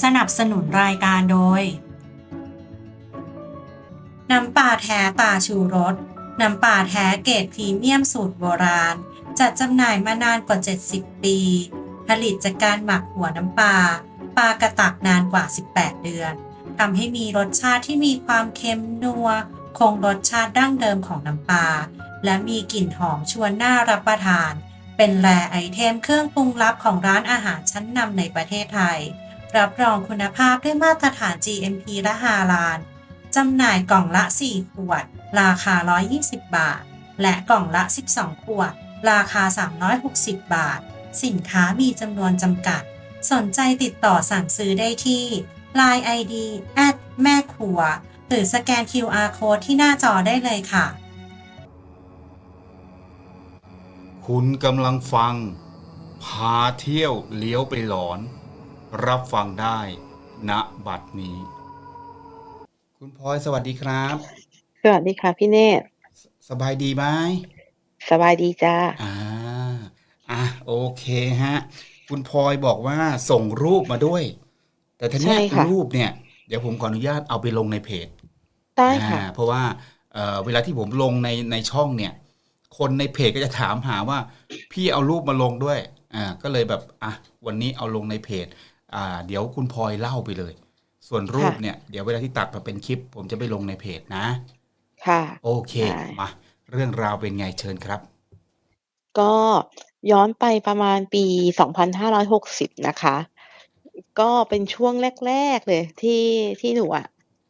สนับสนุนรายการโดย น้ำปลาแท้ตาชูรส น้ำปลาแท้เกรดพรีเมียมสูตรโบราณ จัดจำหน่ายมานานกว่า 70 ปี ผลิตจากการหมักหัวน้ำปลาปลากระตักนานกว่า 18 เดือนทำให้มีรสชาติที่มีความเค็มนัว คงรสชาติดั้งเดิมของน้ำปลา และมีกลิ่นหอมชวนน่ารับประทาน เป็นแรไอเทมเครื่องปรุงลับของร้านอาหารชั้นนำในประเทศไทย รับรองคุณภาพด้วยมาตรฐาน GMP และฮาลาลจำหน่ายกล่องละ 4 ขวด ราคา 120 บาท และกล่องละ 12 ขวด ราคา 360 บาท สินค้ามีจำนวนจำกัด สนใจติดต่อสั่งซื้อได้ที่ Line ID แอดแม่ครัว หรือสแกน QR Code ที่หน้าจอได้เลยค่ะ คุณกำลังฟัง พาเที่ยวเลี้ยวไปหลอน รับฟังได้ณบัดนี้ คุณพลอยสวัสดีครับ สวัสดีค่ะพี่เนตรสสบายดีไหมสบายดีจ้าอ่าอะโอเคฮะ คุณพลอยบอกว่าส่งรูปมาด้วย แต่ทีเนี้ยใช่ค่ะรูปเนี่ย เดี๋ยวผมขออนุญาตเอาไปลงในเพจ ได้ค่ะ อ่าเพราะว่าเอ่อเวลาที่ผมลงในในช่องเนี่ย คนในเพจก็จะถามหาว่า พี่เอารูปมาลงด้วยอ่าก็เลยแบบอะวันนี้เอาลงในเพจอ่า เดี๋ยวคุณพลอยเล่าไปเลย ส่วนรูปค่ะเนี่ยเดี๋ยวเวลาที่ตัดมาเป็นคลิป ผมจะไปลงในเพจนะ ค่ะ โอเคได้มาเรื่องราวเป็นไงเชิญครับ ก็ย้อนไปประมาณปี 2560 นะคะ ก็เป็นช่วงแรก ๆ เลยที่ที่หนูอะ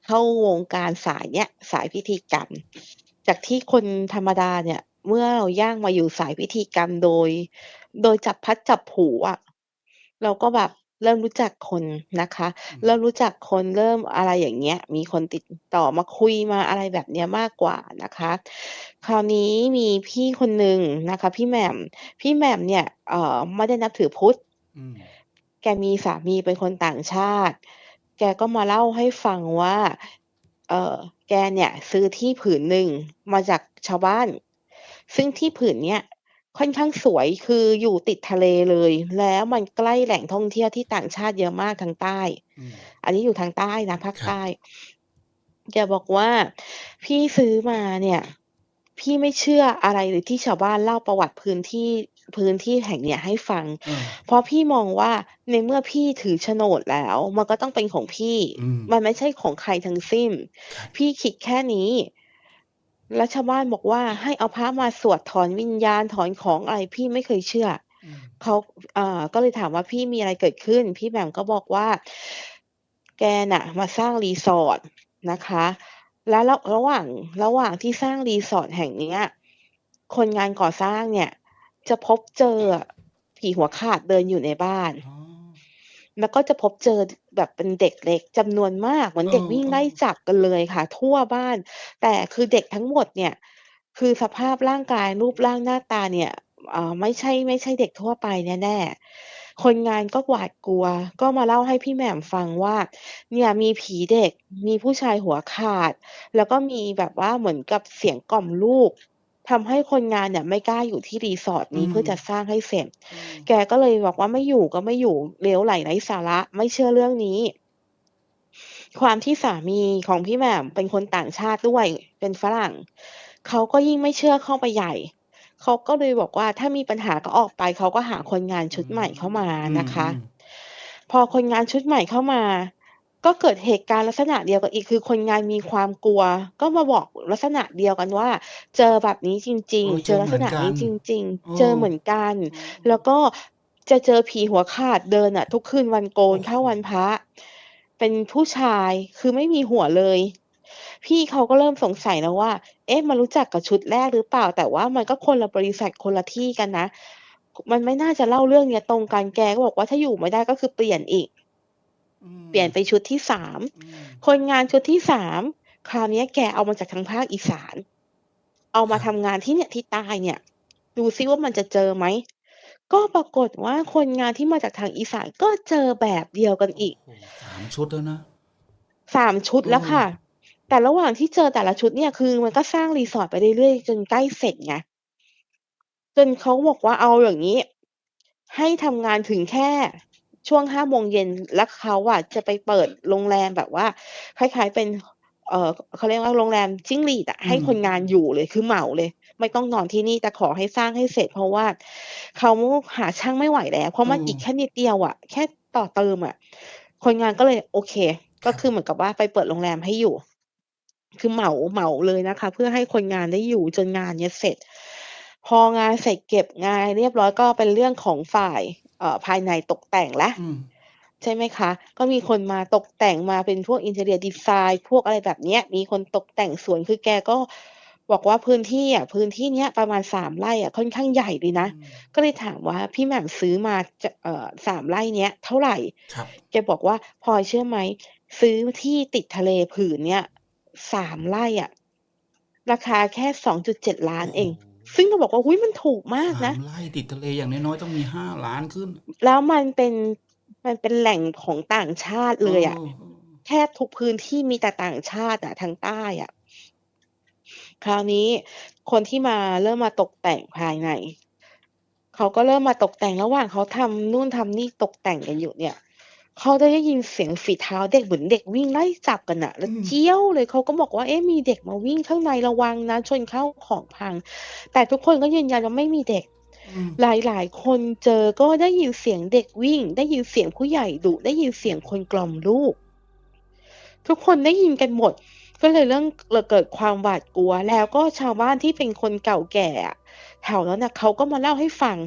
เข้าวงการสายเนี้ยสายพิธีกรรม จากที่คนธรรมดาเนี่ย เมื่อเราย่างมาอยู่สายพิธีกรรมโดย โดยจับพลัดจับผลูอะเราก็แบบ เริ่มรู้จักคนนะคะอืมเริ่มรู้จักคนเริ่มอะไรอย่างเงี้ย มีคนติดต่อมาคุยมาอะไรแบบเนี้ยมากกว่านะคะ คราวนี้มีพี่คนหนึ่งนะคะ พี่แหม่มพี่แหม่มเนี่ยเอ่อไม่ได้นับถือพุทธอืมแกมีสามีเป็นคนต่างชาติ แกก็มาเล่าให้ฟังว่า เอ่อแกเนี่ย ซื้อที่ผืนหนึ่งมาจากชาวบ้าน ซึ่งที่ผืนเนี้ย ค่อนข้างสวย คืออยู่ติดทะเลเลย แล้วมันใกล้แหล่งท่องเที่ยวที่ต่างชาติเยอะมากทางใต้ อืม อันนี้อยู่ทางใต้นะภาคครับใต้แกบอกว่า พี่ซื้อมาเนี่ย พี่ไม่เชื่ออะไรเลยที่ชาวบ้านเล่าประวัติพื้นที่ พื้นที่แห่งเนี้ยให้ฟัง เออ เพราะพี่มองว่า ในเมื่อพี่ถือโฉนดแล้ว มันก็ต้องเป็นของพี่ อืม มันไม่ใช่ของใครทั้งสิ้น ครับ พี่คิดแค่นี้ แล้วชาวบ้านบอกว่าให้เอาพระมาสวดถอนวิญญาณถอนของอะไรพี่ไม่เคยเชื่ออืมเขาเอ่อก็เลยถามว่าพี่มีอะไรเกิดขึ้น พี่แหม่มก็บอกว่า แกน่ะ มาสร้างรีสอร์ทนะคะ แล้วระระหว่างระหว่างที่สร้างรีสอร์ทแห่งเนี้ย คนงานก่อสร้างเนี่ย จะพบเจอผีหัวขาดเดินอยู่ในบ้านอ๋อแล้วก็จะพบเจอ แบบเป็นเด็กเล็กจำนวนมาก เหมือนเด็กเออวิ่งเออไล่จับกันเลยค่ะ ทั่วบ้าน แต่คือเด็กทั้งหมดเนี่ย คือสภาพร่างกายรูปร่างหน้าตาเนี่ยเอ่อไม่ใช่ไม่ใช่เด็กทั่วไปแน่ๆ คนงานก็หวาดกลัว ก็มาเล่าให้พี่แหม่มฟังว่า เนี่ยมีผีเด็ก มีผู้ชายหัวขาด แล้วก็มีแบบว่าเหมือนกับเสียงกล่อมลูก ทำให้คนงานเนี่ยไม่กล้าอยู่ที่รีสอร์ทอืนี้มเพื่อจะสร้างให้เสร็จอืมแกก็เลยบอกว่าไม่อยู่ก็ไม่อยู่เหลวไหลไร้สาระไม่เชื่อเรื่องนี้ ความที่สามีของพี่แหม่มเป็นคนต่างชาติด้วยเป็นฝรั่งเขาก็ยิ่งไม่เชื่อเข้าไปใหญ่เขาก็เลยบอกว่าถ้ามีปัญหาก็ออกไปเขาก็หาคนงานชุดใหม่เข้ามาอืมนะคะอืมพอคนงานชุดใหม่เข้ามา ก็เกิดเหตุการณ์ลักษณะเดียวกันอีกคือคนงานมีความกลัว ก็มาบอกลักษณะเดียวกันว่า เจอแบบนี้จริงเออๆเจอลักษณะนี้จริงเออๆเจอเหมือนกันอืมแล้วก็จะเจอผีหัวขาดเดินอะ ทุกคืนวันโกนโอ้โห เข้าวันพระ เป็นผู้ชายคือไม่มีหัวเลย พี่เขาก็เริ่มสงสัยแล้วว่า เอ๊ะมันรู้จักกับชุดแรกหรือเปล่า แต่ว่ามันก็คนละบริษัทคนละที่กันนะ มันไม่น่าจะเล่าเรื่องเนี้ยตรงกันแกก็บอกว่าถ้าอยู่ไม่ได้ก็คือเปลี่ยนอีกอืม เปลี่ยนไปชุดที่สามอืมคนงานชุดที่สามคราวเนี้ยแกเอามาจากทางภาคอีสาน เอามาครัทำบงานที่เนี่ยที่ใต้เนี่ย ดูซิว่ามันจะเจอไหมก็ปรากฏว่าคนงานที่มาจากทางอีสานก็เจอแบบเดียวกันอีกโอ้โหสามชุดแล้วนะสามชุดเออแล้วค่ะ แต่ระหว่างที่เจอแต่ละชุดเนี่ยคือ มันก็สร้างรีสอร์ทไปเรื่อยๆจนใกล้เสร็จไงจนเขาบอกว่าเอาอย่างนี้ ให้ทำงานถึงแค่ ช่วง5โมงเย็นแล้วเขาอะจะไปเปิดโรงแรมแบบว่าคล้ายๆเป็นเอ่อเขาเรียกว่าโรงแรมจิ้งหรีดอะอืให้คนมงานอยู่เลยคือเหมาเลย ไม่ต้องนอนที่นี่แต่ขอให้สร้างให้เสร็จ เพราะว่าเขาหาช่างไม่ไหวแล้ว เพราะมันเอออีกแค่นิดเดียวอะแค่ต่อเติมอะคนงานก็เลยโอเคคก็รับคือเหมือนกับว่าไปเปิดโรงแรมให้อยู่ คือเหมาเหมาเลยนะคะ เพื่อให้คนงานได้อยู่จนงานเนี้ยเสร็จ พองานเสร็จเก็บงานเรียบร้อยก็เป็นเรื่องของฝ่ายเอ่อภายในตกแต่งแล้วอืมใช่ไหมคะ ก็มีคนมาตกแต่งมาเป็นพวก Interior Design พวกอะไรแบบเนี้ย มีคนตกแต่งสวนคือแกก็บอกว่าพื้นที่อะพื้นที่เนี้ยประมาณ3ไร่อะค่อนข้างใหญ่เลยนะอืมก็เลยถามว่า"พี่แหม่มซื้อมาจะเอ่อ3ไร่เนี้ยเท่าไร?"ครับแกบอกว่า"พลอยเชื่อไหมซื้อที่ติดทะเลผืนเนี้ย3ไร่อะราคาแค่2.7ล้าโอ้นโฮเอง" ซึ่งเราบอกว่า"อุ๊ยมันถูกมาก3นะ"ไร่ติดทะเลอย่างน้อยๆต้องมี5ล้านขึ้นแล้วมันเป็นมันเป็นแหล่งของต่างชาติเอเลยอะอแทบทุกพื้นที่มีแต่ต่างชาติอะทางใต้อะคราวนี้คนที่มาเริ่มมาตกแต่งภายใน เขาก็เริ่มมาตกแต่งระหว่างเขาทำนู่นทำนี่ตกแต่งกันอยู่เนี่ย เขาได้ยินเสียงฝีเท้าเด็กเหมือนเด็กวิ่งไล่จับกันน่ะแล้อืวมเจี๊ยวเลยเขาก็บอกว่า"เอ๊ะ มีเด็กมาวิ่งข้างในระวังนะ ชนข้าวของพัง"แต่ทุกคนก็ยืนยันว่าไม่มีเด็ก อืม หลาย ๆ คนเจอก็ได้ยินเสียงเด็กวิ่ง ได้ยินเสียงผู้ใหญ่ดุ ได้ยินเสียงคนกล่อมลูก ทุกคนได้ยินกันหมด ก็เลยเริ่มเกิดเกิดความหวาดกลัว แล้วก็ชาวบ้านที่เป็นคนเก่าแก่อะแถวนั้นน่ะเขาก็มาเล่าให้ฟัง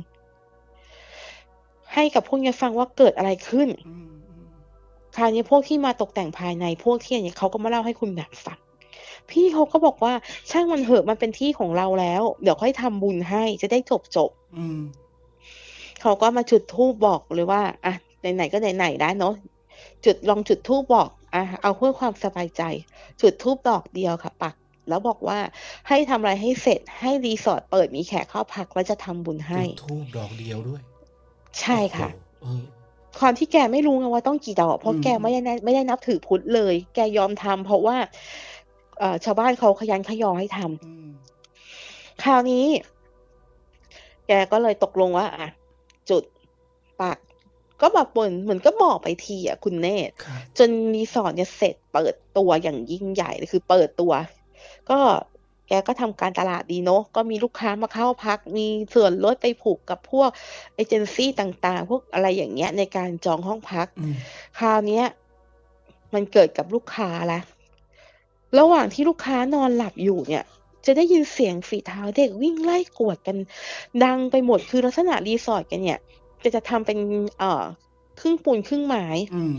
ให้กับพวกเนี้ยฟังว่าเกิดอะไรขึ้น อืม คราวนี้พวกที่มาตกแต่งภายในพวกที่อย่างเงี้ยเขาก็มาเล่าให้คุณแหม่มฟังพี่เขาก็บอกว่า"ช่างมันเถอะมันเป็นที่ของเราแล้ว เดี๋ยวค่อยทำบุญให้จะได้จบๆ"อืมเขาก็มาจุดธูปบอกเลยว่า"อะไหนๆก็ไหนๆแล้วเนาะจุดลองจุดธูปบอกอะเอาเพื่อความสบายใจ"จุดธูปดอกเดียวค่ะ ปัก แล้วบอกว่า"ให้ทำอะไรให้เสร็จให้ resort เปิดมีแขกเข้าพักแล้วจะทำบุญให้"จุดธูปดอกเดียวด้วย ใช่โอ้โฮค่ะเออ ความที่แกไม่รู้ไงว่าต้องกี่ดอกเพอืราะแกมไม่ได้นไม่ได้นับถือพุทธเลย แกยอมทำเพราะว่าเอ่อชาวบ้านเขาขยันขยอให้ทำอืมคราวนี้ แกก็เลยตกลงว่าอะจุดปักก็แบบเหมือนเหมือนก็บอกไปทีอะคุณเนตรครับจน resort เนี่ยเสร็จเปิดตัวอย่างยิ่งใหญ่เลยคือเปิดตัว ก็ แกก็ทำการตลาดดีเนาะ ก็มีลูกค้ามาเข้าพัก มีส่วนลดไปผูกกับพวกเอเจนซีต่างๆ พวกอะไรอย่างเงี้ยในการจองห้องพักอืมคราวเนี้ย มันเกิดกับลูกค้าแล้วระหว่างที่ลูกค้านอนหลับอยู่เนี่ย จะได้ยินเสียงฝีเท้าเด็กวิ่งไล่กวดกัน ดังไปหมด คือลักษณะ resort แกเนี่ยแกจะทำเป็น เอ่อ ครึ่งปูนครึ่งไม้อืม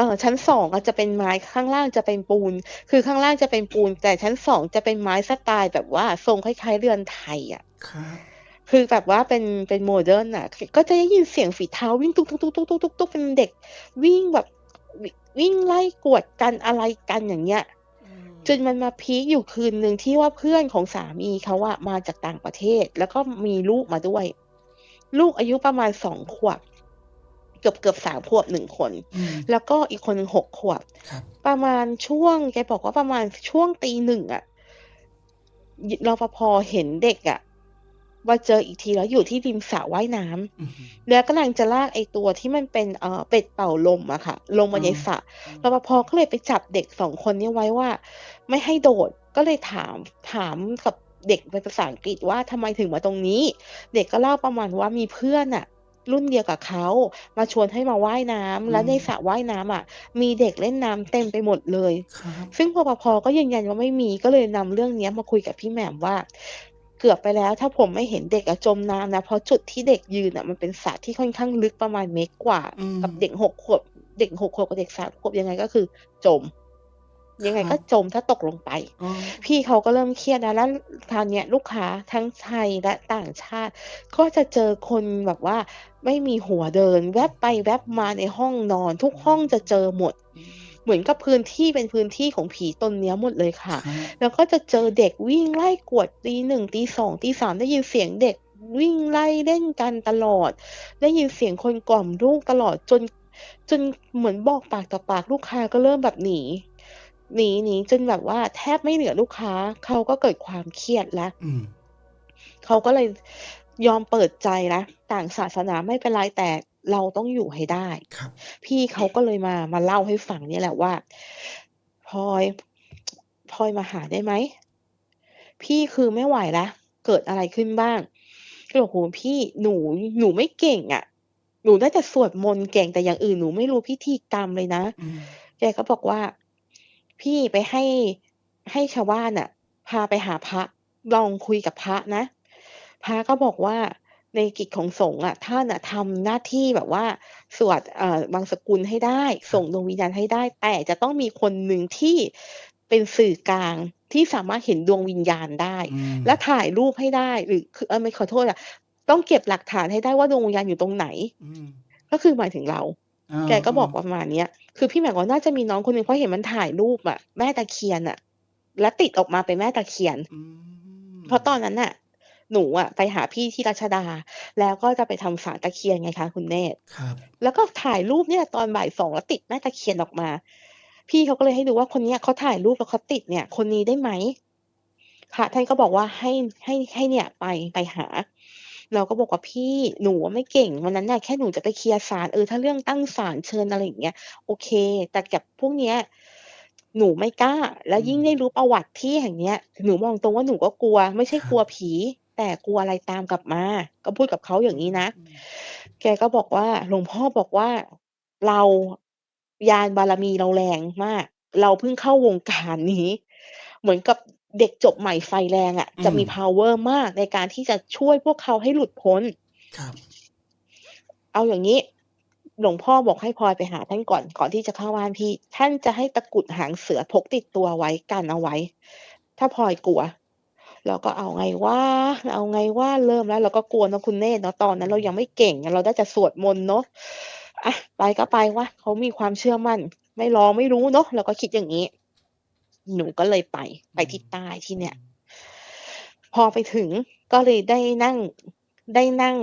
เอ่อชั้น2อะจะเป็นไม้ข้างล่างจะเป็นปูน คือข้างล่างจะเป็นปูน แต่ชั้น2จะเป็นไม้สไตล์แบบว่าทรงคล้ายๆเรือนไทยอะครับคือแบบว่าเป็นเป็นโมเดิร์นอะคก็จะได้ยินเสียงฝีเท้าวิ่งตุ๊กๆๆๆๆๆเป็นเด็ก วิ่งแบบวิวิ่งไล่กวดกันอะไรกันอย่างเงี้ยเออจนมันมาพีกอยู่คืนหนึ่งที่ว่าเพื่อนของสามีเขาอะมาจากต่างประเทศ แล้วก็มีลูกมาด้วย ลูกอายุประมาณ2ขวบ เกือบๆ3ขวบ1คนอืมแล้วก็อีกคนหนึ่ง6ขวบครับประมาณช่วงแกบอกว่าประมาณช่วงตี1อะยรปภ.เห็นเด็กอะมาเจออีกทีแล้วอยู่ที่ริมสระว่ายน้ำอื้อฮือแล้วกำลังจะลากไอ้ตัวที่มันเป็นเอ่อเป็ดเป่าลมอะค่ะ ลงเอมาในอสระเอรอปภ.ก็เลยไปจับเด็ก2คนเนี้ยไว้ว่า ไม่ให้โดดก็เลยถามถามกับเด็กเป็นภาษาอังกฤษว่า"ทำไมถึงมาตรงนี้?"เด็กก็เล่าประมาณว่ามีเพื่อนน่ะ รุ่นเดียวกับเขามาชวนให้มาว่ายน้อืำแล้วในมสระว่ายน้ำอะมีเด็กเล่นน้ำเต็มไปหมดเลยครับซึ่งรปภ.ก็ยืนยันว่าไม่มีก็เลยนำเรื่องเนี้ยมาคุยกับพี่แหม่มว่า"เกือบไปแล้วถ้าผมไม่เห็นเด็กอะจมน้ำนะ"เพราะจุดที่เด็กยืนอะมันเป็นสระที่ค่อนข้างลึกประมาณเมตรกว่าอืมกับเด็ก6ขวบ เด็ก6ขวบกับเด็ก3ขวบยังไงก็คือ จม ยังไงคก็รับจมถ้าตกลงไปเออพี่เขาก็เริ่มเครียดแล้วแล้วคราวเนี้ยลูกค้าทั้งไทยและต่างชาติ ก็จะเจอคนแบบว่าไม่มีหัวเดิน แวบไปแวบมาในห้องนอน ทุกห้องจะเจอหมดอืมเหมือนกับพื้นที่เป็นพื้นที่ของผีตนเนี้ยหมดเลยค่ะครับแล้วก็จะเจอเด็กวิ่งไล่กวดตี1ตี2ตี3ได้ยินเสียงเด็กวิ่งไล่เล่นกันตลอด ได้ยินเสียงคนกล่อมลูกตลอดจนจนเหมือนบอกปากต่อปากลูกค้าก็เริ่มแบบหนี หนีหนีจนแบบว่าแทบไม่เหลือลูกค้า เขาก็เกิดความเครียดแล้วอืมเขาก็เลยยอมเปิดใจแล้วต่างศาสนาไม่เป็นไรแต่เราต้องอยู่ให้ได้ครับพี่เขาก็เลยมามาเล่าให้ฟังเนี่ยแหละว่าพลอยพลอยมาหาได้ไหมพี่คือไม่ไหวแล้วเกิดอะไรขึ้นบ้างก็บอกโหพี่หนูหนูไม่เก่งอะ หนูได้แต่สวดมนต์เก่งแต่อย่างอื่นหนูไม่รู้พิธีกรรมเลยนะอืมแกก็บอกว่า พี่ไปให้ให้ชาวบ้านอะ พาไปหาพระลองคุยกับพระนะ พระก็บอกว่าในกิจของสงฆ์อะท่านอะทำหน้าที่แบบว่า สวดเอ่อบางสกุลให้ได้ ส่งดวงวิญญาณให้ได้ แต่จะต้องมีคนหนึ่งที่เป็นสื่อกลางที่สามารถเห็นดวงวิญญาณได้อืมและถ่ายรูปให้ได้หรือคือเออไม่ขอโทษอะต้องเก็บหลักฐานให้ได้ว่าดวงวิญญาณอยู่ตรงไหนอืมก็คือหมายถึงเรา อ่าแกก็บอกประมาณเนี้ย คือพี่แหม่มว่าน่าจะมีน้องคนหนึ่งเพราะเห็นมันถ่ายรูปอะแม่ตะเคียนอะแล้วติดออกมาเป็นแม่ตะเคียน อืม เพราะตอนนั้นน่ะ หนูอะไปหาพี่ที่รัชดา แล้วก็จะไปทำสารตะเคียนไงคะคุณเนตร ครับ แล้วก็ถ่ายรูปเนี่ยตอนบ่ายสองแล้วติดแม่ตะเคียนออกมา พี่เขาก็เลยให้ดูว่าคนเนี้ยเขาถ่ายรูปแล้วเขาติดเนี่ย คนนี้ได้ไหมค่ะท่านก็บอกว่าให้ให้ให้เนี่ยไปไปหา เราก็บอกว่าพี่หนูไม่เก่งวันนั้นน่ะแค่หนูจะไปเคลียร์ศาลเออถ้าเรื่องตั้งศาลเชิญอะไรอย่างเงี้ยโอเค แต่กับพวกเนี้ยหนูไม่กล้า แล้วยิ่งได้รู้ประวัติที่แห่งเนี้ย หนูมองตรงว่าหนูก็กลัว ไม่ใช่กลัวผี แต่กลัวอะไรตามกลับมา ก็พูดกับเขาอย่างนี้นะ แกก็บอกว่าหลวงพ่อบอกว่าเรายานบารมีเราแรงมาก เราเพิ่งเข้าวงการนี้ เหมือนกับ เด็กจบใหม่ไฟแรงอะ่ะ จะมี power มากในการที่จะช่วยพวกเขาให้หลุดพ้นครับเอาอย่างนี้ หลวงพ่อบอกให้พลอยไปหาท่านก่อนก่อนที่จะเข้าบ้านพี่ ท่านจะให้ตะกรุดหางเสือพกติดตัวไว้กันเอาไว้ ถ้าพลอยกลัวเราก็เอาไงว่าเอาไงว่าเริ่มแล้วเราก็กลัวเนอะคุณเนตรเนาะตอนนั้น เรายังไม่เก่ง เราได้จะสวดมนต์เนาะอะไปก็ไปวะเขามีความเชื่อมั่น ไม่ลองไม่รู้เนาะเราก็คิดอย่างนี้ หนูก็เลยไปไปที่ใต้ที่เนี่ย พอไปถึงก็เลยได้นั่งได้นั่ง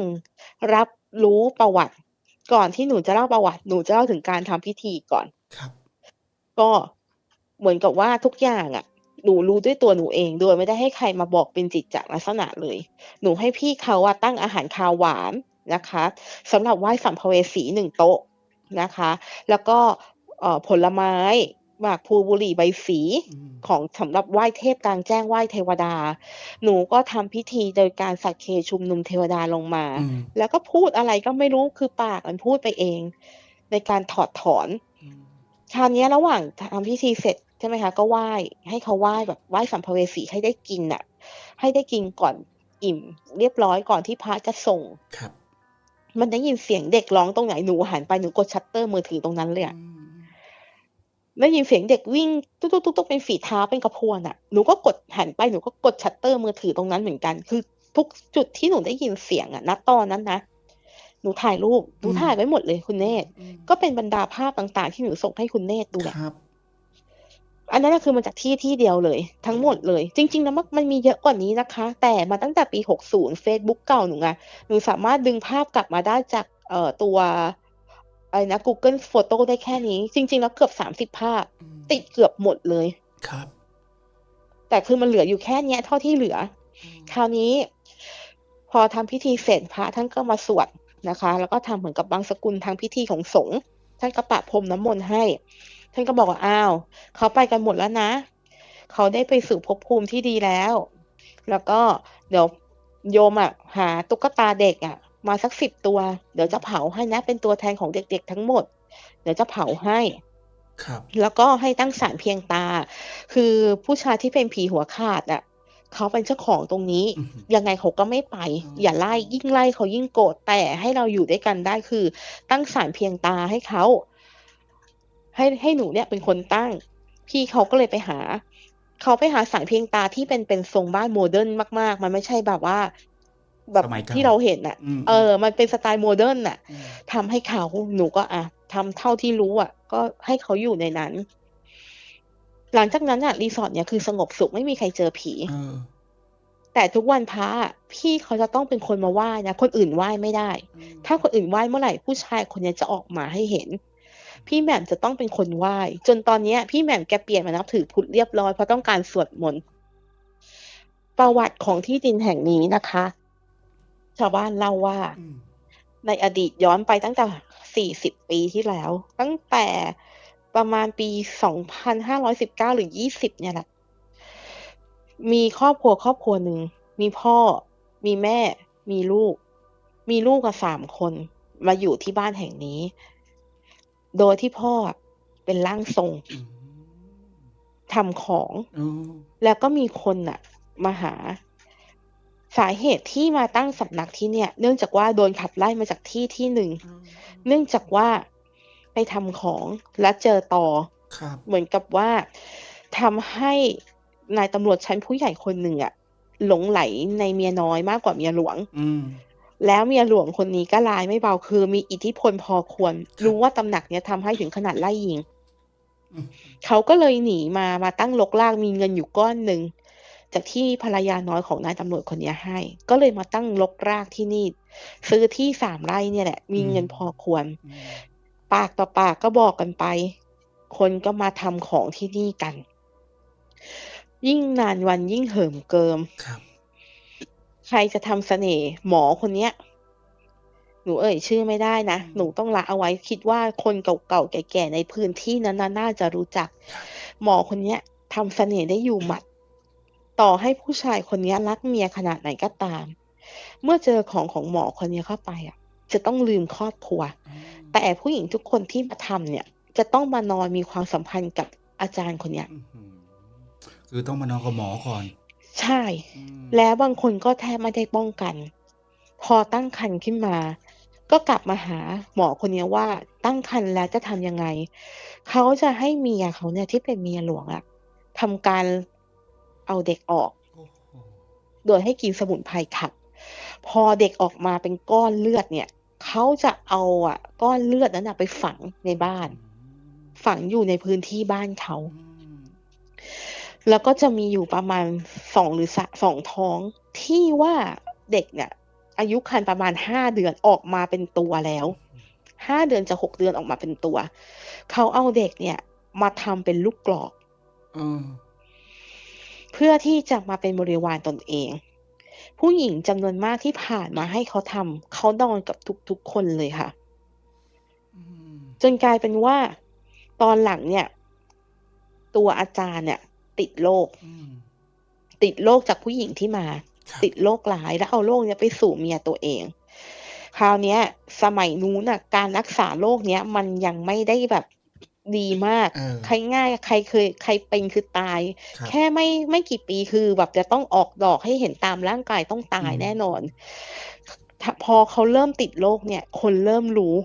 รับรู้ประวัติ ก่อนที่หนูจะเล่าประวัติ หนูจะเล่าถึงการทำพิธีก่อนครับ ก็เหมือนกับว่าทุกอย่างอะ หนูรู้ด้วยตัวหนูเองโดยไม่ได้ให้ใครมาบอกเป็นจิตจากลักษณะเลย หนูให้พี่เขาอะตั้งอาหารคาวหวานนะคะสำหรับไหว้สัมภเวสีหนึ่งโต๊ะนะคะ แล้วก็เอ่อผลไม้ หมากพลูบุหรี่ใบสีอืมของสำหรับไหว้เทพกลางแจ้งไหว้เทวดา หนูก็ทำพิธีโดยการสักเคชุมนุมเทวดาลงมาอืมแล้วก็พูดอะไรก็ไม่รู้คือปากมันพูดไปเอง ในการถอดถอนอืมคราวเนี้ยระหว่างทำพิธีเสร็จใช่ไหมคะ ก็ไหว้ให้เขาไหว้แบบไหว้สัมภเวสีให้ได้กินอะ ให้ได้กินก่อนอิ่ม เรียบร้อยก่อนที่พระจะส่งครับ มันได้ยินเสียงเด็กร้องตรงไหนหนูหันไปหนูกดชัตเตอร์มือถือตรงนั้นเลยอะอืม ได้ยินเสียงเด็กวิ่งตุ๊กตุ๊กตุ๊กตุ๊กเป็นฝีเท้าเป็นกระพวนอะหนูก็กดหันไปหนูก็กดชัตเตอร์มือถือตรงนั้นเหมือนกัน คือทุกจุดที่หนูได้ยินเสียงอะณตอนนั้นนะหนูถ่ายรูปหนูถ่ายไว้หมดเลยคุณเนตรอืมก็เป็นบรรดาภาพต่างๆ ที่หนูส่งให้คุณเนตรดูแหละครับอันนั้นนะคือมาจากที่ที่เดียวเลย ทั้งหมดเลย จริงๆแล้วมันมันมีเยอะกว่านี้นะคะ แต่มาตั้งแต่ปี 60 Facebook เก่าหนูไงหนูสามารถดึงภาพกลับมาได้จากเอ่อตัว อะไรนะ Google Photo ได้แค่นี้ จริง ๆ แล้วเกือบ30ภาพอืมติดเกือบหมดเลยครับ แต่คือมันเหลืออยู่แค่เนี้ยเท่าที่เหลืออืมคราวนี้ พอทำพิธีเสร็จพระท่านก็มาสวดนะคะ แล้วก็ทำเหมือนกับบางสกุลทางพิธีของสงฆ์ท่านก็ปะพรมน้ำมนต์ให้ ท่านก็บอกว่าอ้าวเขาไปกันหมดแล้วนะ เขาได้ไปสู่ภพภูมิที่ดีแล้ว แล้วก็เดี๋ยวโยมอะหาตุ๊กตาเด็กอะ มาสักสิบตัว เดี๋ยวจะเผาให้นะ เป็นตัวแทนของเด็กๆทั้งหมด เดี๋ยวจะเผาให้ครับ แล้วก็ให้ตั้งศาลเพียงตา คือผู้ชายที่เป็นผีหัวขาดอะเขาเป็นเจ้าของตรงนี้อืมยังไงเขาก็ไม่ไปอืมอย่าไล่ยิ่งไล่เขายิ่งโกรธแต่ให้เราอยู่ด้วยกันได้คือ ตั้งศาลเพียงตาให้เขาให้ให้หนูเนี่ยเป็นคนตั้ง พี่เขาก็เลยไปหา เขาไปหาศาลเพียงตาที่เป็นเป็นทรงบ้านโมเดิร์นมาก ๆ มันไม่ใช่แบบว่า แบบสมัยก่ที่เราเห็นอะอืมเออ มันเป็นสไตล์โมเดิร์นอะอืมทำให้เขาหนูก็อะทำเท่าที่รู้อะ ก็ให้เขาอยู่ในนั้น หลังจากนั้นอะรีสอร์ทเนี่ยคือสงบสุขไม่มีใครเจอผีเออแต่ทุกวันพระอะพี่เขาจะต้องเป็นคนมาไหว้นะคนอื่นไหว้ไม่ได้อืมถ้าคนอื่นไหว้เมื่อไหร่ผู้ชายคนเนี้ยจะออกมาให้เห็น พี่แหม่มจะต้องเป็นคนไหว้จนตอนเนี้ยพี่แหม่มแกเปลี่ยนมานับถือพุทธเรียบร้อยเพราะต้องการสวดมนต์ประวัติของที่ดินแห่งนี้นะคะ ชาวบ้านเล่าว่าอืมในอดีตย้อนไปตั้งแต่ 40 ปีที่แล้ว ตั้งแต่ประมาณปี 2519 หรือ 20 เนี่ยแหละ มีครอบครัวครอบครัวหนึ่ง มีพ่อ มีแม่ มีลูก มีลูกอะสามคน มาอยู่ที่บ้านแห่งนี้ โดยที่พ่ออะเป็นร่างทรงอืมทำของอ๋อแล้วก็มีคนน่ะ มาหา สาเหตุที่มาตั้งสำนักที่เนี่ย เนื่องจากว่าโดนขับไล่มาจากที่ที่หนึ่งอ๋อเนื่องจากว่าไปทำของและเจอต่อครับเหมือนกับว่าทำให้นายตำรวจชั้นผู้ใหญ่คนหนึ่งอะหลงไหลในเมียน้อยมากกว่าเมียหลวงอืมแล้วเมียหลวงคนนี้ก็ลายไม่เบาคือมีอิทธิพลพอควรครับรู้ว่าตำหนักเนี้ยทำให้ถึงขนาดไล่ยิงอืมเขาก็เลยหนีมามาตั้งลกลากมีเงินอยู่ก้อนหนึ่ง จากที่ภรรยาน้อยของนายตำรวจคนเนี้ยให้ ก็เลยมาตั้งลกรากที่นี่ ซื้อที่สามไร่เนี่ยแหละ มีเงินพอควรอืมปากต่อปากก็บอกกันไป คนก็มาทำของที่นี่กัน ยิ่งนานวันยิ่งเหิมเกิมครับใครจะทำเสน่ห์หมอคนเนี้ย หนูเอ่ยชื่อไม่ได้นะ หนูต้องละเอาไว้คิดว่าคนเก่าๆแก่ๆในพื้นที่นั้นน่ะน่าจะรู้จัก หมอคนเนี้ยทำเสน่ห์ได้อยู่หมัด ต่อให้ผู้ชายคนเนี้ยรักเมียขนาดไหนก็ตาม เมื่อเจอของของหมอคนเนี้ยเข้าไปอะ จะต้องลืมครอบครัวอ๋อแต่ผู้หญิงทุกคนที่มาทำเนี่ย จะต้องมานอนมีความสัมพันธ์กับอาจารย์คนเนี้ยอื้อหือคือต้องมานอนกับหมอก่อน ใช่อืมแล้วบางคนก็แทบไม่ได้ป้องกัน พอตั้งครรภ์ขึ้นมา ก็กลับมาหาหมอคนเนี้ยว่าตั้งครรภ์แล้วจะทำยังไง เขาจะให้เมียเขาเนี่ยที่เป็นเมียหลวงอะทำการ เอาเด็กออกโอ้โหโดยให้กินสมุนไพรขับ พอเด็กออกมาเป็นก้อนเลือดเนี่ยเขาจะเอาอะ ก้อนเลือดนั้นนะไปฝังในบ้าน ฝังอยู่ในพื้นที่บ้านเขาอืมแล้วก็จะมีอยู่ประมาณสองหรือสะสองท้องที่ว่าเด็กเนี่ย อายุครรภ์ประมาณห้าเดือนออกมาเป็นตัวแล้วห้าเดือนจะหกเดือนออกมาเป็นตัว เขาเอาเด็กเนี่ย มาทำเป็นลูกกรอก เออเพื่อที่จะมาเป็นบริวารตนเอง ผู้หญิงจำนวนมากที่ผ่านมาให้เขาทำเขานอนกับทุกๆคนเลยค่ะอืมจนกลายเป็นว่า ตอนหลังเนี่ย ตัวอาจารย์เนี่ย ติดโรคอืมติดโรคจากผู้หญิงที่มาครับติดโรคร้ายแล้วเอาโรคเนี้ยไปสู่เมียตัวเอง คราวเนี้ย สมัยนู้นน่ะ การรักษาโรคเนี้ย มันยังไม่ได้แบบ ดีมากเออใครง่ายใครเคยใครเป็นคือตายครับแค่ไม่ไม่กี่ปีคือแบบจะต้องออกดอกให้เห็นตามร่างกายต้องตายอืมแน่นอนถ้าพอเขาเริ่มติดโรคเนี่ย คนเริ่มรู้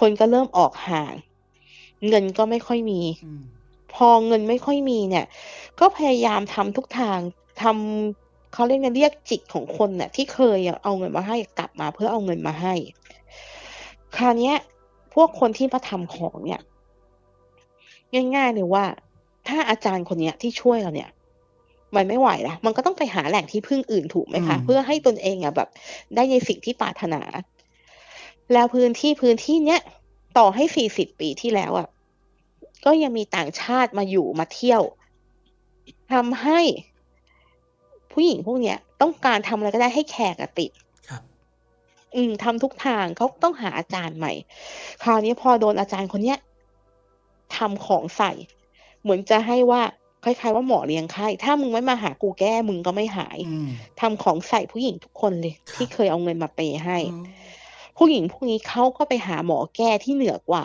คนก็เริ่มออกห่าง เงินก็ไม่ค่อยมีอืมพอเงินไม่ค่อยมีเนี่ย ก็พยายามทำทุกทางทำเขาเรียกไงเรียกจิตของคนน่ะที่เคยเอาเงินมาให้กลับมาเพื่อเอาเงินมาให้ คราวเนี้ยพวกคนที่มาทำของเนี่ย ง่าย ๆ เลยว่า ถ้าอาจารย์คนเนี้ยที่ช่วยเราเนี่ย มันไม่ไหวละมันก็ต้องไปหาแหล่งที่พึ่งอื่นถูกไหมคะอืมเพื่อให้ตนเองอะแบบ ได้ในสิ่งที่ปรารถนา แล้วพื้นที่พื้นที่เนี้ยต่อให้สี่สิบปีที่แล้วอะก็ยังมีต่างชาติมาอยู่มาเที่ยวทำให้ผู้หญิงพวกเนี้ยต้องการทำอะไรก็ได้ให้แขกอะติดครับอืมทำทุกทางเขาต้องหาอาจารย์ใหม่ คราวนี้พอโดนอาจารย์คนเนี้ย ทำของใส่ เหมือนจะให้ว่าคล้ายๆว่าหมอเลี้ยงไข้ ถ้ามึงไม่มาหากูแก้มึงก็ไม่หายอืมทำของใส่ผู้หญิงทุกคนเลยครับที่เคยเอาเงินมาเปย์ให้อ๋อผู้หญิงพวกนี้เขาก็ไปหาหมอแก้ที่เหนือกว่า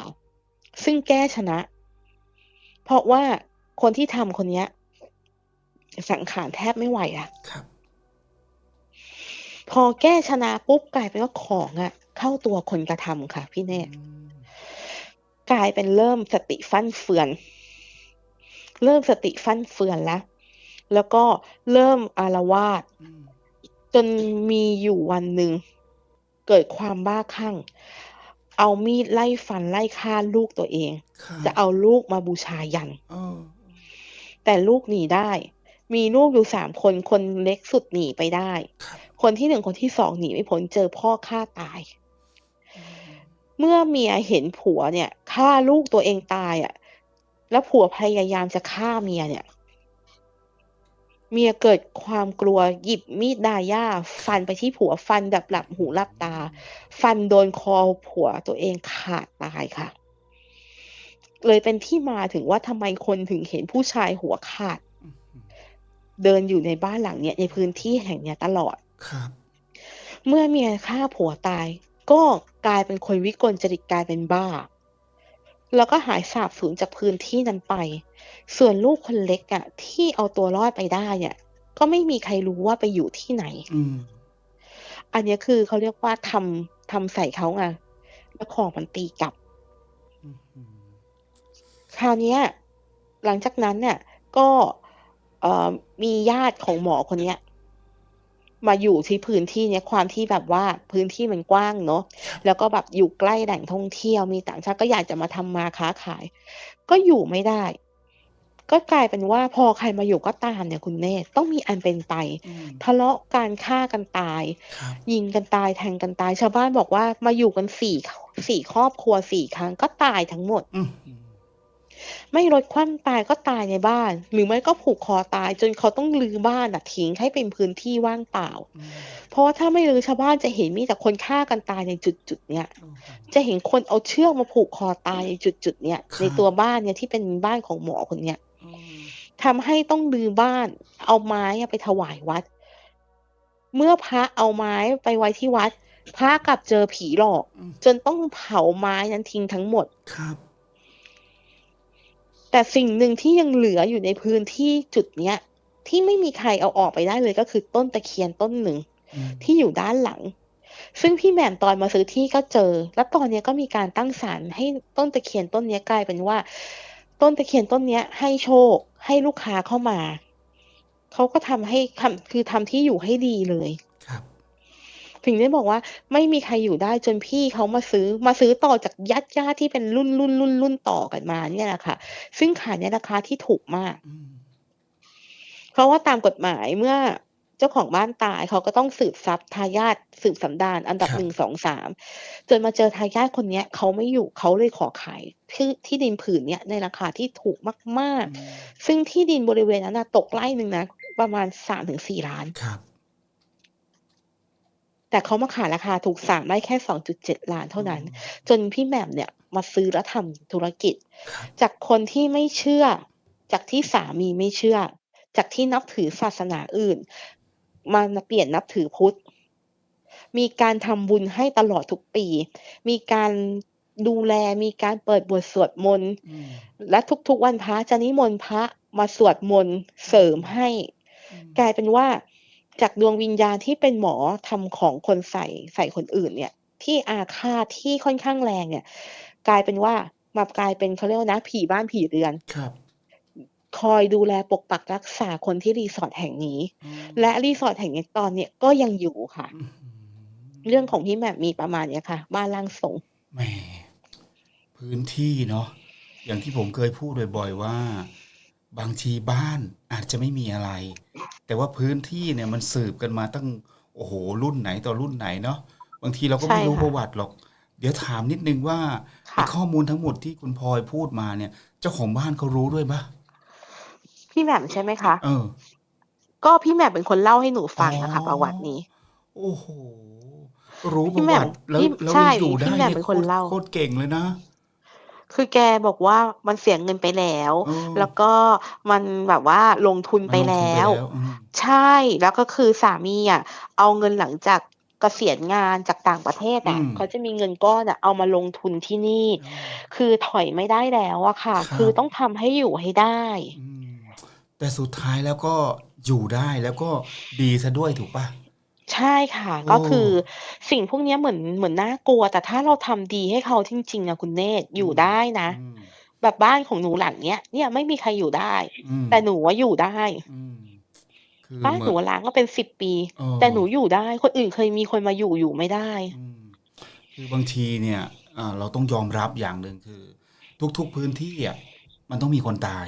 ซึ่งแก้ชนะ เพราะว่าคนที่ทำคนเนี้ย สังขารแทบไม่ไหวอะครับ พอแก้ชนะปุ๊บกลายเป็นว่าของอะเข้าตัวคนกระทำค่ะ พี่เนตรอืม กลายเป็นเริ่มสติฟั่นเฟือน เริ่มสติฟั่นเฟือนแล้ว แล้วก็เริ่มอารวาสอืมจนมีอยู่วันหนึ่ง เกิดความบ้าคลั่ง เอามีดไล่ฟันไล่ฆ่าลูกตัวเองครับจะเอาลูกมาบูชายันเออแต่ลูกหนีได้ มีลูกอยู่สามคน คนเล็กสุดหนีไปได้ครับคนที่หนึ่งคนที่สองหนีไม่พ้นเจอพ่อฆ่าตายอืม เมื่อเมียเห็นผัวเนี่ยฆ่าลูกตัวเองตายอะ แล้วผัวพยายามจะฆ่าเมียเนี่ย เมียเกิดความกลัวหยิบมีดดายาฟันไปที่ผัวฟันแบบหลับหูหลับตา ฟันโดนคอผัวตัวเองขาดตายค่ะ เลยเป็นที่มาถึงว่าทำไมคนถึงเห็นผู้ชายหัวขาด เดินอยู่ในบ้านหลังเนี้ยในพื้นที่แห่งเนี้ยตลอดครับเมื่อเมียฆ่าผัวตาย ก็กลายเป็นคนวิกลจริตกลายเป็นบ้า แล้วก็หายสาบสูญจากพื้นที่นั้นไป ส่วนลูกคนเล็กอะที่เอาตัวรอดไปได้เนี่ย ก็ไม่มีใครรู้ว่าไปอยู่ที่ไหนอืมอันเนี้ยคือเขาเรียกว่าทำทำใส่เขาไงแล้วของมันตีกลับอืมอืมคราวเนี้ยหลังจากนั้นเนี่ยก็เอ่อมีญาติของหมอคนเนี้ย มาอยู่ที่พื้นที่เนี้ยความที่แบบว่าพื้นที่มันกว้างเนาะแล้วก็แบบอยู่ใกล้แหล่งท่องเที่ยวมีต่างชาติก็อยากจะมาทำมาค้าขาย ก็อยู่ไม่ได้ ก็กลายเป็นว่าพอใครมาอยู่ก็ตามเนี่ยคุณเนตต้องมีอันเป็นไปอืมทะเลาะการฆ่ากันตายครับยิงกันตายแทงกันตายชาวบ้านบอกว่ามาอยู่กันสี่สี่ครอบครัวสี่ครั้งก็ตายทั้งหมดอืมอืม ไม่ลดความตายก็ตายในบ้าน หรือไม่ก็ผูกคอตายจนเขาต้องลือบ้านอะทิ้งให้เป็นพื้นที่ว่างเปล่าอืมเพราะว่าถ้าไม่ลือชาวบ้านจะเห็นมีแต่คนฆ่ากันตายในจุดจุดๆเนี้ยโอ้โหจะเห็นคนเอาเชือกมาผูกคอตายในจุดจุดๆเนี้ยครับในตัวบ้านเนี่ยที่เป็นบ้านของหมอคนเนี้ยอืมทำให้ต้องลือบ้านเอาไม้อะไปถวายวัด เมื่อพระเอาไม้ไปไว้ที่วัด พระกลับเจอผีหลอกอืมจนต้องเผาไม้นั้นทิ้งทั้งหมดครับ แต่สิ่งหนึ่งที่ยังเหลืออยู่ในพื้นที่จุดเนี้ย ที่ไม่มีใครเอาออกไปได้เลยก็คือต้นตะเคียนต้นหนึ่งอืมที่อยู่ด้านหลัง ซึ่งพี่แหม่มตอนมาซื้อที่ก็เจอ แล้วตอนเนี้ยก็มีการตั้งศาลให้ต้นตะเคียนต้นเนี้ยกลายเป็นว่า ต้นตะเคียนต้นเนี้ยให้โชคให้ลูกค้าเข้ามาเขาก็ทำให้ทำคือทำที่อยู่ให้ดีเลยครับ ถึงได้บอกว่าไม่มีใครอยู่ได้จนพี่เขามาซื้อมาซื้อต่อจากญาติญาติที่เป็นรุ่นรุ่นรุ่นรุ่นต่อกันมาเนี่ยแหละค่ะ ซึ่งขายในราคาที่ถูกมากอืมเพราะว่าตามกฎหมายเมื่อเจ้าของบ้านตายเขาก็ต้องสืบทรัพย์ทายาทสืบสันดานอันดับหนึ่งสองสามจนมาเจอทายาทคนเนี้ยเขาไม่อยู่เขาเลยขอขายที่ที่ดินผืนเนี้ยในราคาที่ถูกมากอืมๆซึ่งที่ดินบริเวณนั้นนะตกไร่หนึ่งนะประมาณสามถึงสี่ล้านครับ แต่เขามาขายราคาถูกสามได้แค่สองจุดเจ็ดล้านเท่านั้น จนพี่แหม่มเนี่ยมาซื้อแล้วทำธุรกิจครับจากคนที่ไม่เชื่อ จากที่สามีไม่เชื่อ จากที่นับถือศาสนาอื่น มาเปลี่ยนนับถือพุทธ มีการทำบุญให้ตลอดทุกปี มีการดูแลมีการเปิดบทสวดมนต์อืมและทุกๆวันพระจะนิมนต์พระมาสวดมนต์เสริมให้อืมกลายเป็นว่า จากดวงวิญญาณที่เป็นหมอทำของคนใส่ใส่คนอื่นเนี่ย ที่อาฆาตที่ค่อนข้างแรงเนี่ย กลายเป็นว่ามากลายเป็นเขาเรียกว่านะ ผีบ้านผีเรือนครับคอยดูแลปกปักรักษาคนที่รีสอร์ทแห่งนี้อืมและรีสอร์ทแห่งนี้ตอนเนี้ยก็ยังอยู่ค่ะอืมเรื่องของพี่แหม่มมีประมาณเนี้ยค่ะ บ้านล่างทรงแหมพื้นที่เนาะอย่างที่ผมเคยพูดบ่อยๆว่า บางทีบ้าน อาจจะไม่มีอะไร แต่ว่าพื้นที่เนี่ยมันสืบกันมาตั้ง โอ้โห รุ่นไหนต่อรุ่นไหนเนาะบางทีเราก็ไม่ใช่รู้ค่ะประวัติหรอก เดี๋ยวถามนิดนึงว่าค่ะไอ้ข้อมูลทั้งหมดที่คุณพลอยพูดมาเนี่ย เจ้าของบ้านเขารู้ด้วยปะพี่แหม่มใช่ไหมคะ เออ ก็พี่แหม่มเป็นคนเล่าให้หนูฟังนะคะอ๋อประวัตินี้ โอ้โห รู้ปพี่ระแหม่วัมติแล้วพี่แล้วใช่ยังอยู่ได้พี่แหม่มเนี่ยเป็นโคคนตรเล่า โคตรเก่งเลยนะ คือแกบอกว่ามันเสียเงินไปแล้ว เออ แล้วก็มันแบบว่าลงทุนไปมันลงทุนแล้วอืมใช่แล้วก็คือสามีอะเอาเงินหลังจากเกษียณงานจากต่างประเทศอะอืมเขาจะมีเงินก้อนอะเอามาลงทุนที่นี่คือถอยไม่ได้แล้วอะค่ะ ครับคือต้องทำให้อยู่ให้ได้ อืมแต่สุดท้ายแล้วก็อยู่ได้แล้วก็ดีซะด้วยถูกปะ ใช่ค่ะ โอ้ ก็คือสิ่งพวกเนี้ยเหมือน เหมือนน่ากลัว แต่ถ้าเราทำดีให้เขาจริง ๆ อะคุณเนตรอยู่ได้นะ อืม แบบบ้านของหนูหลังเนี้ย เนี่ยไม่มีใครอยู่ได้ อืม แต่หนูว่าอยู่ได้ อืม คือบ้านเหหนูมือนล้างก็เป็นสิบปีเออแต่หนูอยู่ได้ คนอื่นเคยมีคนมาอยู่ อยู่ไม่ได้ อืม คือบางทีเนี่ยอ่าเราต้องยอมรับอย่างหนึ่งคือ ทุกๆพื้นที่อะมันต้องมีคนตาย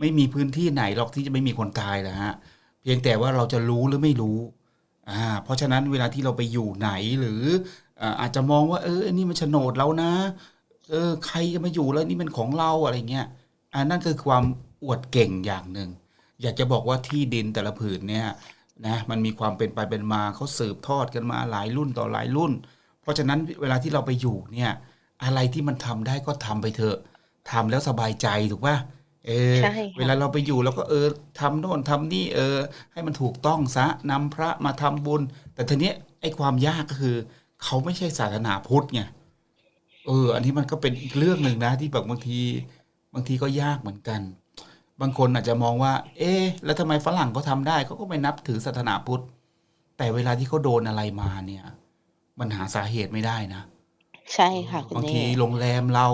ไม่มีพื้นที่ไหนหรอกที่จะไม่มีคนตายแหละฮะ เพียงแต่ว่าเราจะรู้หรือไม่รู้ อ่าเพราะฉะนั้นเวลาที่เราไปอยู่ไหนหรืออาจจะมองว่าเออนนี้มันโฉนดเรานะเออใครจะมาอยู่แล้วนี่มันของเราอะไรเงี้ยอ่านั่นคือความอวดเก่งอย่างหนึ่ง อยากจะบอกว่าที่ดินแต่ละผืนเนี่ยนะมันมีความเป็นไปเป็นมาเขาสืบทอดกันมาหลายรุ่นต่อหลายรุ่น เพราะฉะนั้นเวลาที่เราไปอยู่เนี่ยอะไรที่มันทำได้ก็ทำไปเถอะทำแล้วสบายใจถูกป่ะ เออ ใช่ค่ะเวลาเราไปอยู่เราก็เออทำโน่นทำนี่เออ ให้มันถูกต้องซะนำพระมาทำบุญ แต่ทีเนี้ยไอ้ความยากก็คือ เขาไม่ใช่ศาสนาพุทธไงเออ อันนี้มันก็เป็นอีกเรื่องหนึ่งนะที่แบบบางที บางทีก็ยากเหมือนกัน บางคนอาจจะมองว่า เอ๊ะแล้วทำไมฝรั่งเขาทำได้เขาก็ไม่นับถือศาสนาพุทธ แต่เวลาที่เขาโดนอะไรมาเนี่ย มันหาสาเหตุไม่ได้นะ ใช่ค่ะ คุณบางเนทีตโรงแรมเรา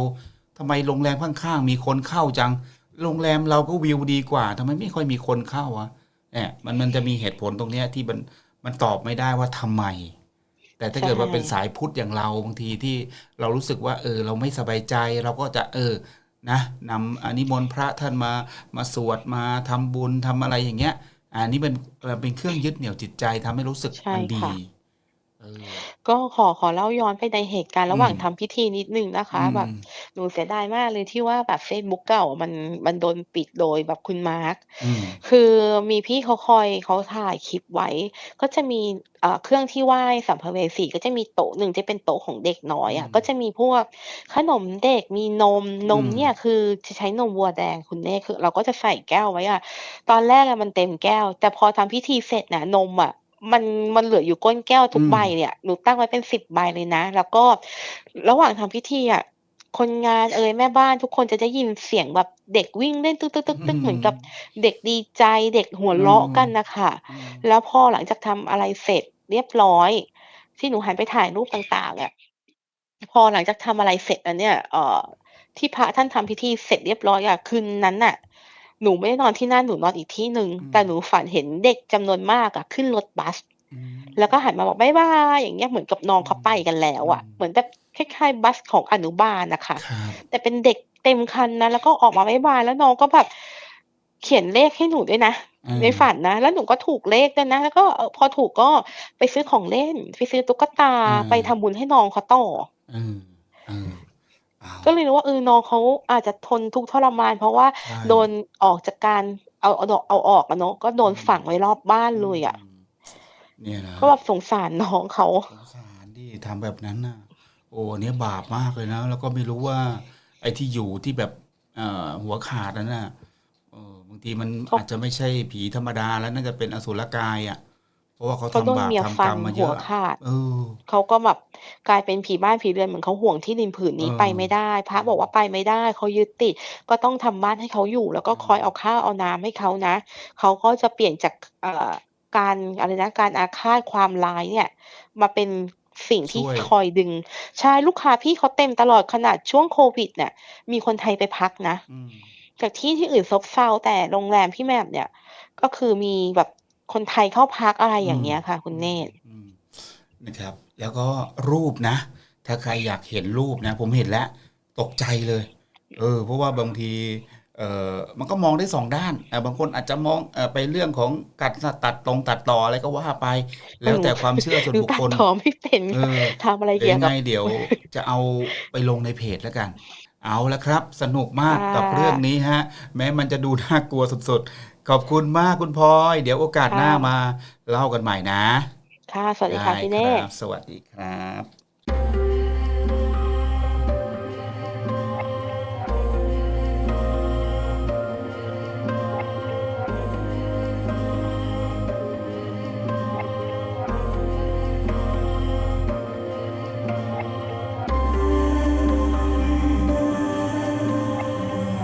ทำไมโรงแรมข้างๆมีคนเข้าจัง โรงแรมเราก็วิวดีกว่าทำไมไม่ค่อยมีคนเข้าวะเนี่ยมันมันจะมีเหตุผลตรงเนี้ยที่มันมันตอบไม่ได้ว่าทำไม แต่ถ้าเกิดว่าเป็นสายพุทธอย่างเราบางทีที่เรารู้สึกว่า เออ เราไม่สบายใจเราก็จะเออนะนำอานิมนต์พระท่านมามาสวดมาทำบุญทำอะไรอย่างเงี้ยอันนี้เป็นเอ่อเป็นเครื่องยึดเหนี่ยวจิตใจทำให้รู้สึกใช่มันดีค่ะเออก็ขอ ขอเล่าย้อนไปในเหตุการณ์ระหว่างอืมทำพิธีนิดนึงนะคะอืมแบบหนูเสียดายมากเลยที่ว่าแบบเฟซบุ๊กเก่าอะมัน มันโดนปิดโดยแบบคุณมาร์ค อืม คือมีพี่เขาคอย เขาถ่ายคลิปไว้ ก็จะมีเอ่อเครื่องที่ไหว้สัมภเวสี ก็จะมีโต๊ะหนึ่งที่เป็นโต๊ะของเด็กน้อยอะอืมก็จะมีพวกขนมเด็ก มีนมนมอืมเนี่ยคือจะใช้นมวัวแดงคุณเน่ คือเราก็จะใส่แก้วไว้อะตอนแรกอะมันเต็มแก้ว แต่พอทำพิธีเสร็จน่ะ นมอะ มันมันเหลืออยู่ก้นแก้วทุกอืมใบเนี่ยหนูตั้งไว้เป็นสิบใบเลยนะ แล้วก็ระหว่างทำพิธีอะคนงานเอ่ยแม่บ้านทุกคนจะได้ยินเสียงแบบเด็กวิ่งเล่นตึกตึกตึกตึกเหมือนกับเด็กดีใจเด็กหัวเราะกันนะคะอืมแล้วพอหลังจากทำอะไรเสร็จเรียบร้อย ที่หนูหันไปถ่ายรูปต่างๆอะพอหลังจากทำอะไรเสร็จแล้วเนี่ยเอ่อที่พระท่านทำพิธีเสร็จเรียบร้อยอะคืนนั้นน่ะ หนูไม่ได้นอนที่นั่นหนูนอนอีกที่หนึ่งอืมแต่หนูฝันเห็นเด็กจำนวนมากอะขึ้นรถบัสอืมแล้วก็หันมาบอกบ๊ายบายอย่างเงี้ยเหมือนกับน้องเขาไปกันแล้วอะอืมเหมือนแบบคล้ายๆบัสของอนุบาลนะคะครับแต่เป็นเด็กเต็มคันนะแล้วก็ออกมาบ๊ายบายแล้วน้องก็แบบเขียนเลขให้หนูด้วยนะอืมในฝันนะ แล้วหนูก็ถูกเลขด้วยนะ แล้วก็เออพอถูกก็ไปซื้อของเล่น ไปซื้อตุ๊กตาอืมไปทำบุญให้น้องเขาต่อเออเออเอาก็เลยรู้ว่าเออน้องเขาอาจจะทนทุกข์ทรมาน เพราะว่าใช่โดนออกจากการเอาเอาเอาออกอะเนาะก็โดนฝังไว้รอบบ้านเลยอะมเนี่ยนะ ก็แบบสงสารน้องเขาสงสารดิทำแบบนั้นน่ะ โอ้อันเนี้ยบาปมากเลยนะ แล้วก็ไม่รู้ว่า ไอ้ที่อยู่ที่แบบเอ่อหัวขาดนั่นน่ะเออบางทีมันเขาอาจจะไม่ใช่ผีธรรมดาแล้วน่าจะเป็นอสุรกายอะ เพราะว่าเขาเขาโดนทำบาปเมียทำฟักรนรมมาเยหัวอะ ขาด เออ เขาก็แบบกลายเป็นผีบ้านผีเรือนเหมือนเขาห่วงที่ดินผืนนี้เออไปไม่ได้ พระบอกว่าไปไม่ได้เขายึดติด ก็ต้องทำบ้านให้เขาอยู่ แล้วก็อืมคอยเอาข้าวเอาน้ำให้เขานะ เขาก็จะเปลี่ยนจาก เอ่อ การอะไรนะ การอาฆาตความร้ายเนี่ย มาเป็นสิ่งที่ช่วย คอยดึง ใช่ ลูกค้าพี่เขาเต็มตลอด ขนาดช่วงโควิดเนี่ย มีคนไทยไปพักนะ อืม จากที่ที่อื่นซบเซา แต่โรงแรมพี่แหม่มเนี่ย ก็คือมีแบบ คนไทยเข้าพักอะไรอย่างเงี้ยค่ะ คุณเนตรอืมนะครับ แล้วก็รูปนะ ถ้าใครอยากเห็นรูปนะ ผมเห็นแล้ว ตกใจเลย เออ เพราะว่าบางทีเออมันก็มองได้สองด้านเออบางคนอาจจะมองเออไปเรื่องของกัดตัดตรงตัดต่ออะไรก็ว่าไป แล้วแต่ความเชื่อส่วนหนูบุคตัดคลต่อไม่เป็นเออทำอะไรเดี๋ยวเกี่ยยัวงกับไงเดี๋ยว จะเอาไปลงในเพจแล้วกัน เอาละครับ สนุกมากค่ะกับเรื่องนี้ฮะ แม้มันจะดูน่ากลัวสุดๆ ขอบคุณมากคุณพลอย เดี๋ยวโอกาสหน้าค่ะมาเล่ากันใหม่นะ ค่ะ สวัสดีค่ะได้พี่คเนรัตรบสวัสดีครับ